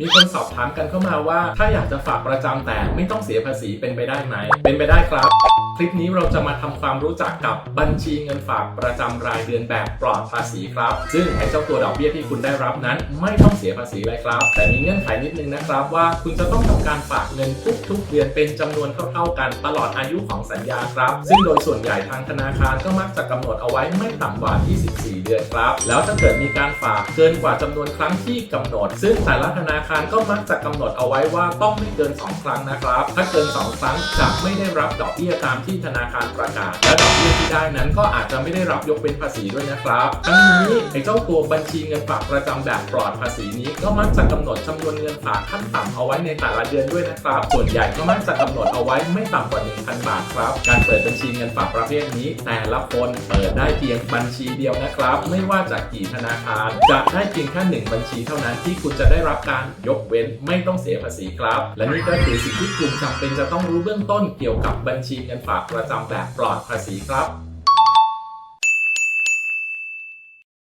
มีคนสอบถามกันเข้ามาว่า ถ้าอยากจะฝากประจำแต่ไม่ต้องเสียภาษีเป็นไปได้ไหม เป็นไปได้ครับ คลิปนี้เราจะมาทำความรู้จักกับบัญชีเงินฝากประจำรายเดือนแบบปลอดภาษีครับ ซึ่งไอ้เจ้าตัวดอกเบี้ยที่คุณได้รับนั้น ไม่ต้องเสียภาษีเลยครับ แต่มีเงื่อนไขนิดนึงนะครับว่าคุณจะต้องทำการฝากเงินทุกๆเดือนเป็นจำนวนเท่าๆกันตลอดอายุของสัญญาครับ ซึ่งโดยส่วนใหญ่ทางธนาคารก็มักจะกำหนดเอาไว้ไม่ต่ำกว่า 24 เดือนครับ แล้วถ้าเกิดมีการฝากเกินกว่าจำนวนครั้งที่กำหนด ซึ่งแต่ละธนาคารก็มักจะกำหนดเอาไว้ว่าต้องไม่เกิน 2 ครั้งนะครับ ถ้าเกิน 2 ครั้งจะไม่ได้รับดอกเบี้ยตามที่ธนาคารประกาศ และดอกเบี้ยที่ได้นั้นก็อาจจะไม่ได้รับยกเว้นภาษีด้วยนะครับทั้งนี้ไอ้เจ้าตัวบัญชีเงินฝากประจำแบบปลอดภาษีนี้ ก็มักจะกำหนดจำนวนเงินฝากขั้นต่ำเอาไว้ในแต่ละเดือนด้วยนะครับ ส่วนใหญ่ก็มักจะกำหนดเอาไว้ไม่ต่ำกว่า 1,000 บาทครับ การเปิดบัญชีเงินฝากประเภทนี้ แต่ละคนเปิดได้เพียงบัญชีเดียวนะครับไม่ว่าจะกี่ธนาคาร จะได้เพียงแค่หนึ่งบัญชีเท่านั้นที่คุณจะได้รับการยกเว้นไม่ต้องเสียภาษีครับ และนี่ก็คือสิ่งที่กลุ่มจำเป็นจะต้องรู้เบื้องต้นเกี่ยวกับบัญชีเงินฝากประจำแบบปลอดภาษีครับ